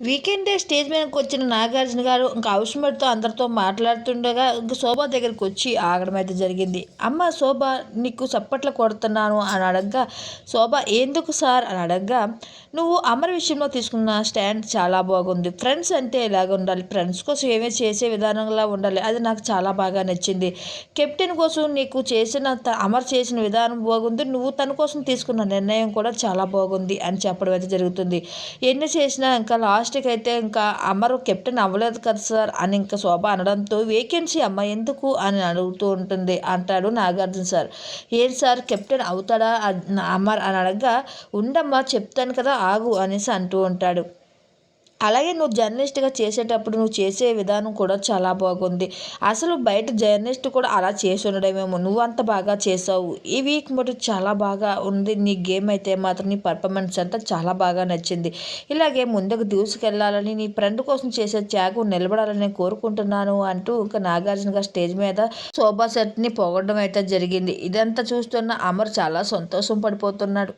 Weekend day stage మీదకి వచ్చిన నాగార్జున గారు ఇంకా హౌస్మేట్తో అందరితో మాట్లాడుతుండగా ఇంక శోభ దగ్గరికి వచ్చి ఆగడం అయితే జరిగింది. అమ్మ శోభ నీకు చప్పట్లు కొడుతున్నాను అని అడగ్గా శోభ ఎందుకు సార్ అని అడగ్గా నువ్వు అమర్ విషయంలో తీసుకున్న స్టాండ్ చాలా బాగుంది. ఫ్రెండ్స్ అంటే ఇలాగ ఉండాలి? ఫ్రెండ్స్ కోసం ఏమీ చేసే విధానంలా ఉండాలి? అది నాకు చాలా బాగా నచ్చింది. కెప్టెన్ కోసం నీకు చేసిన అమర్ చేసిన విధానం బాగుంది. నువ్వు తన కోసం తీసుకున్న నిర్ణయం కూడా చాలా బాగుంది అని చెప్పడం అయితే జరుగుతుంది. ఎన్ని చేసినా ఇంకా లాస్ట్కి అయితే ఇంకా అమరు కెప్టెన్ అవ్వలేదు కదా సార్ అని ఇంకా శోభ అనడంతో వేకెన్సీ అమ్మ ఎందుకు అని అడుగుతూ ఉంటుంది అంటాడు నాగార్జున సార్. ఏం సార్? కెప్టెన్ అవుతాడా అమర్ అని అడగగా ఉండమ్మా చెప్తాను కదా ఆగు అనేసి అంటూ ఉంటాడు. అలాగే నువ్వు జర్నలిస్ట్గా చేసేటప్పుడు నువ్వు చేసే విధానం కూడా చాలా బాగుంది. అసలు బయట జర్నలిస్ట్ కూడా అలా చేసి ఉండడమేమో నువ్వు అంత బాగా చేసావు. ఈ వీక్ మటు చాలా బాగా ఉంది. నీ గేమ్ అయితే మాత్రం నీ పర్ఫార్మెన్స్ అంతా చాలా బాగా నచ్చింది. ఇలాగే ముందుకు దూసుకెళ్ళాలని నీ ఫ్రెండ్ కోసం చేసే త్యాగం నిలబడాలని కోరుకుంటున్నాను అంటూ ఇంకా నాగార్జున గారు స్టేజ్ మీద శోభా సెట్ని పొగడడం అయితే జరిగింది. ఇదంతా చూస్తున్న అమర్ చాలా సంతోషం పడిపోతున్నాడు.